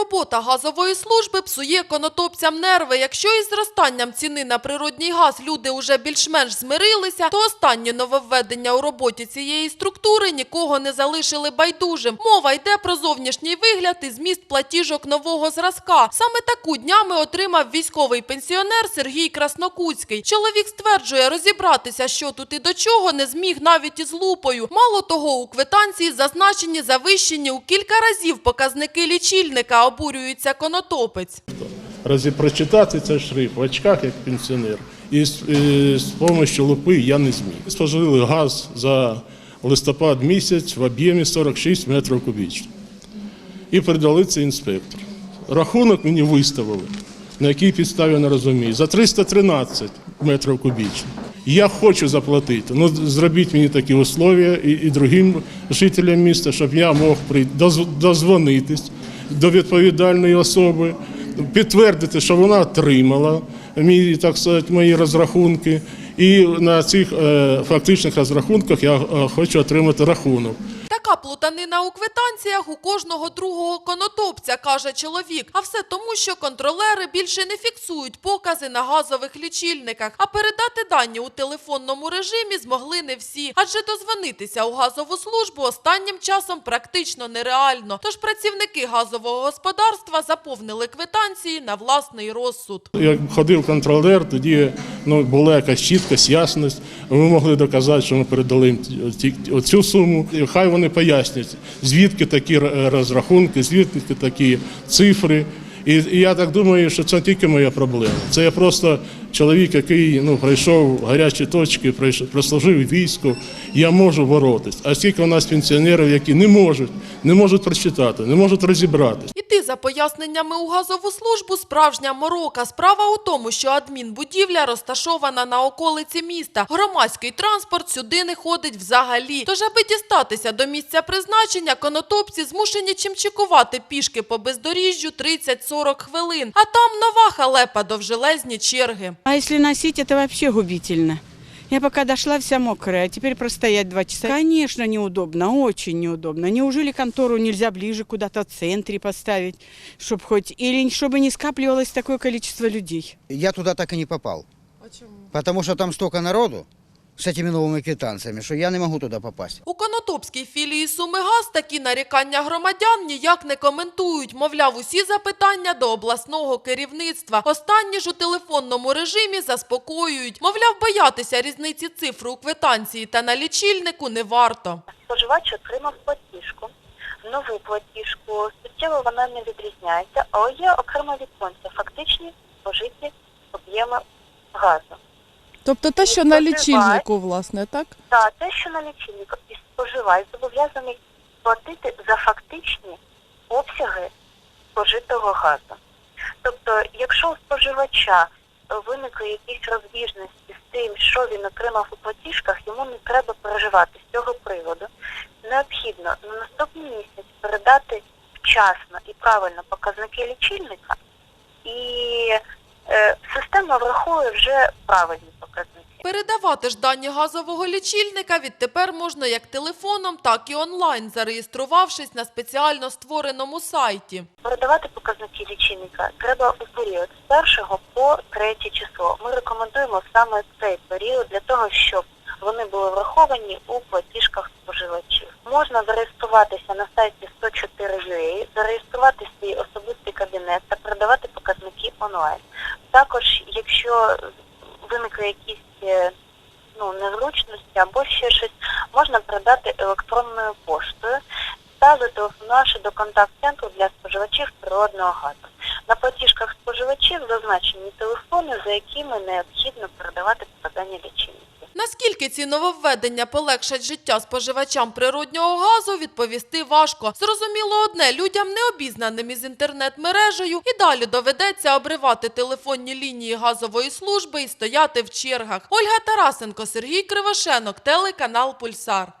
Робота газової служби псує конотопцям нерви. Якщо із зростанням ціни на природній газ люди уже більш-менш змирилися, то останні нововведення у роботі цієї структури нікого не залишили байдужим. Мова йде про зовнішній вигляд і зміст платіжок нового зразка. Саме таку днями отримав військовий пенсіонер Сергій Краснокутський. Чоловік стверджує, розібратися, що тут і до чого, не зміг навіть із лупою. Мало того, у квитанції зазначені завищені у кілька разів показники лічильника, обурюється конотопець. Разі прочитати цей шрифт в очках як пенсіонер. І з, е, з допомогою лупи я не зміг. Спожили газ за листопад місяць в об'ємі 46 метрів кубічних. І передали це інспектор. Рахунок мені виставили, на якій підставі я не розумію, за 313 метрів кубічних. Я хочу заплатити. Ну, зробіть мені такі условия і, і другим жителям міста, щоб я мог дозвонитись до відповідальної особи, підтвердити, що вона отримала мій, так сказати, мої розрахунки. І на цих е, фактичних розрахунках я е, хочу отримати рахунок. Така плутанина у квитанціях у кожного другого конотопця, каже чоловік. А все тому, що контролери більше не фіксують покази на газових лічильниках, а передати дані у телефонному режимі змогли не всі. Адже дозвонитися у газову службу останнім часом практично нереально. Тож працівники газового господарства заповнили квитанції на власний розсуд. Як ходив контролер, тоді ну, була якась чіткість, ясність. Ми могли доказати, що ми передали оцю суму. І хай вони пояснять, звідки такі розрахунки, звідки такі цифри. І, і я так думаю, що це не тільки моя проблема. Це я просто чоловік, який ну, пройшов гарячі точки, пройшов, прослужив війську. Я можу боротись. А скільки у нас пенсіонерів, які не можуть, не можуть прочитати, не можуть розібратись. За поясненнями у газову службу справжня морока. Справа у тому, що адмінбудівля розташована на околиці міста. Громадський транспорт сюди не ходить взагалі. Тож, аби дістатися до місця призначення, конотопці змушені чимчикувати пішки по бездоріжжю 30-40 хвилин. А там нова халепа довжелезні черги. А если носить, это вообще губительно. Я пока дошла вся мокрая, а теперь простоять два часа. Конечно, неудобно, очень неудобно. Неужели контору нельзя ближе куда-то в центре поставить, чтобы хоть или чтобы не скапливалось такое количество людей? Я туда так и не попал. Почему? Потому что там столько народу с этими новыми квитанциями, что я не могу туда попасть. У Конотопській філії Сумигаз такі нарікання громадян ніяк не коментують. Мовляв, усі запитання до обласного керівництва. Останні ж у телефонному режимі заспокоюють. Мовляв, боятися різниці цифр у квитанції та на лічильнику не варто. споживач отримав платіжку, нову платіжку, суттєво вона не відрізняється, але є окреме віконце, фактичні спожиті об'єми газу. Тобто те, що на лічильнику, власне, так? Та те, що на лічильнику і споживач зобов'язаний платити за фактичні обсяги спожитого газу. Тобто, якщо у споживача виникли якісь розбіжності з тим, що він отримав у платіжках, йому не треба переживати з цього приводу. Необхідно на наступний місяць передати вчасно і правильно показники лічильника, і е, система врахує вже правильні показники. Передавати ж дані газового лічильника відтепер можна як телефоном, так і онлайн, зареєструвавшись на спеціально створеному сайті. Передавати показники лічильника треба у період з 1 по 3 число. Ми рекомендуємо саме цей період для того, щоб вони були враховані у платіжках споживачів. Можна зареєструватися на сайті 104.ua, зареєструвати свій особистий кабінет та передавати показники онлайн. Також, якщо виникли якісь е, ну, незручності або ще щось, можна передати електронною поштою та зателефонувавши до контакт-центру для споживачів природного газу. На платіжках споживачів зазначені телефони, за якими необхідно передавати показання лічильників. Наскільки ці нововведення полегшать життя споживачам природнього газу, відповісти важко. Зрозуміло одне, людям необізнаним із інтернет-мережею і далі доведеться обривати телефонні лінії газової служби і стояти в чергах. Ольга Тарасенко, Сергій Кривошенок, телеканал Пульсар.